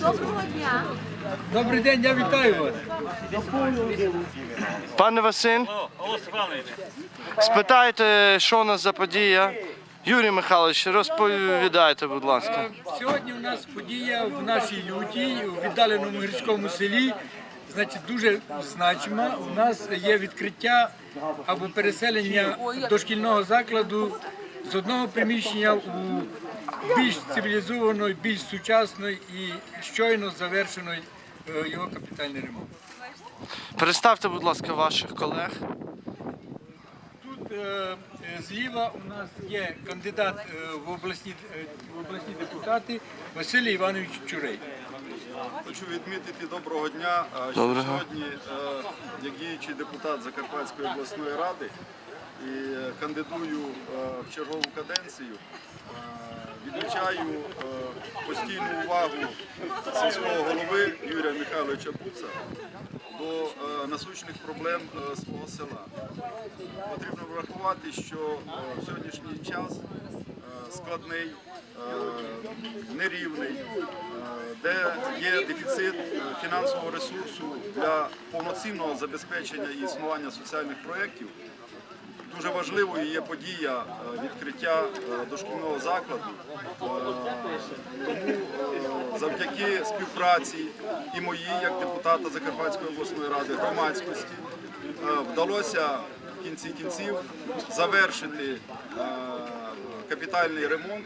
Доброго дня. Добрий день, я вітаю вас. Пане Василь, спитайте, що у нас за подія. Юрій Михайлович, розповідайте, будь ласка. Е, Сьогодні у нас подія в нашій люті, у віддаленому гірському селі. Значить, дуже значима. У нас є відкриття або переселення дошкільного закладу з одного приміщення у більш цивілізований, більш сучасний і щойно завершений е, його капітальний ремонт. Представте, будь ласка, ваших колег. Тут е, е, зліва у нас є кандидат е, в обласні, е, в обласні депутати Василій Іванович Чурей. Хочу відмітити доброго дня. Що Доброго. сьогодні, е, як діючий депутат Закарпатської обласної ради і кандидую е, в чергову каденцію, е, відмічаю е, постійну увагу сільського голови Юрія Михайловича Буца до насущних проблем свого села. Потрібно врахувати, що в сьогоднішній час складний, нерівний, де є дефіцит фінансового ресурсу для повноцінного забезпечення і існування соціальних проєктів. Дуже важливою є подія е, відкриття е, дошкільного закладу. Е, Тому завдяки співпраці і моїй, як депутата Закарпатської обласної ради, громадськості, вдалося в кінці кінців завершити капітальний ремонт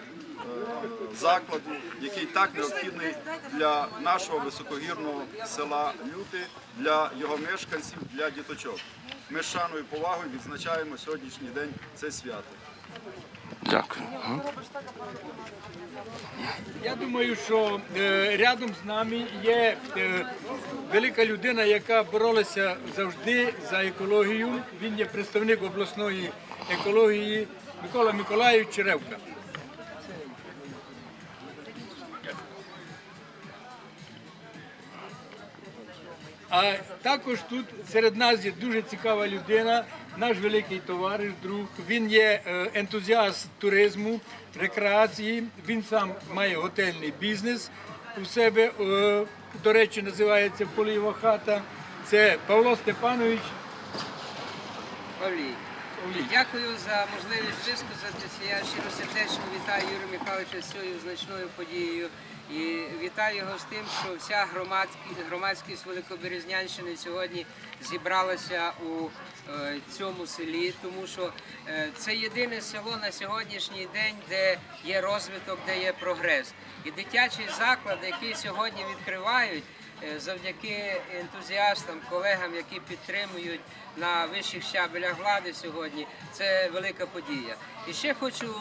закладу, який так необхідний для нашого високогірного села Люти, для його мешканців, для діточок. Ми з шаною і повагою відзначаємо сьогоднішній день це свято. Дякую. Я думаю, що е, рядом з нами є е, велика людина, яка боролася завжди за екологію. Він є представник обласної екології Микола Миколаївич Черевка. А також тут серед нас є дуже цікава людина, наш великий товариш, друг. Він є е, ентузіаст туризму, рекреації. Він сам має готельний бізнес у себе. е, До речі, називається Поліва хата. Це Павло Степанович. Павлій. Дякую за можливість висказатися. Я щиро сердечно вітаю Юрія Михайловича з цією значною подією. І вітаю його з тим, що вся громадськість, Великоберезнянщини сьогодні зібралася у е, цьому селі, тому що е, це єдине село на сьогоднішній день, де є розвиток, де є прогрес. І дитячий заклад, який сьогодні відкривають, завдяки ентузіастам, колегам, які підтримують на вищих щабелях влади сьогодні. Це велика подія. І ще хочу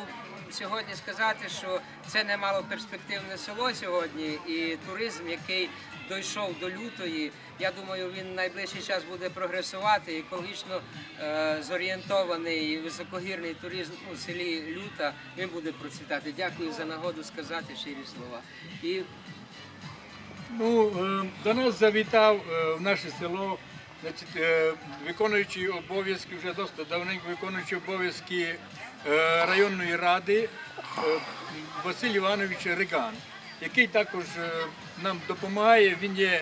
сьогодні сказати, що це немало перспективне село сьогодні, і туризм, який дійшов до лютої. Я думаю, він найближчий час буде прогресувати. Екологічно е, зорієнтований високогірний туризм у селі Люта. Він буде процвітати. Дякую за нагоду сказати щирі слова. І Ну, е, до нас завітав е, в наше село, е, виконуючий обов'язки, вже досить давненько виконуючий обов'язки районної ради Василь Іванович Риган, який також нам допомагає. Він є,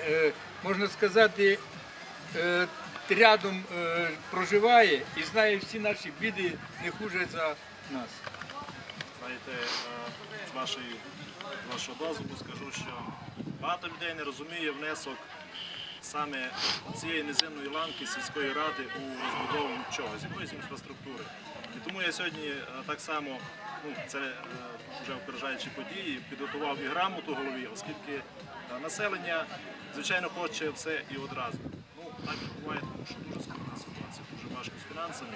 можна сказати, рядом проживає і знає всі наші біди не хуже за нас. Знаєте, з вашого дозволу скажу, що багато людей не розуміє внесок саме цієї неземної ланки сільської ради у розбудову чогось, якоїсь інфраструктури. І тому я сьогодні е, так само, ну, це е, вже опережаючи події, підготував і грамоту голові, оскільки е, населення, звичайно, хоче все і одразу. Ну, так буває, тому що дуже складна ситуація, дуже важко з фінансами.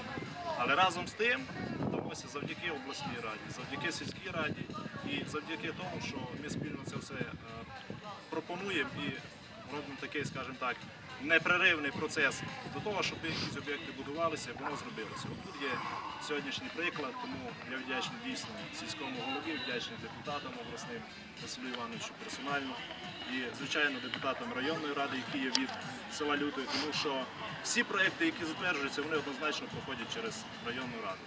Але разом з тим вдалося завдяки обласній раді, завдяки сільській раді і завдяки тому, що ми спільно це все пропонуємо і робимо такий, скажімо так, непреривний процес до того, щоб якісь об'єкти будувалися, воно зробилося. От тут є сьогоднішній приклад, тому я вдячний дійсно сільському голові, вдячний депутатам обласним Василю Івановичу персонально і, звичайно, депутатам районної ради, які є від села Лютої, тому що всі проекти, які затверджуються, вони однозначно проходять через районну раду.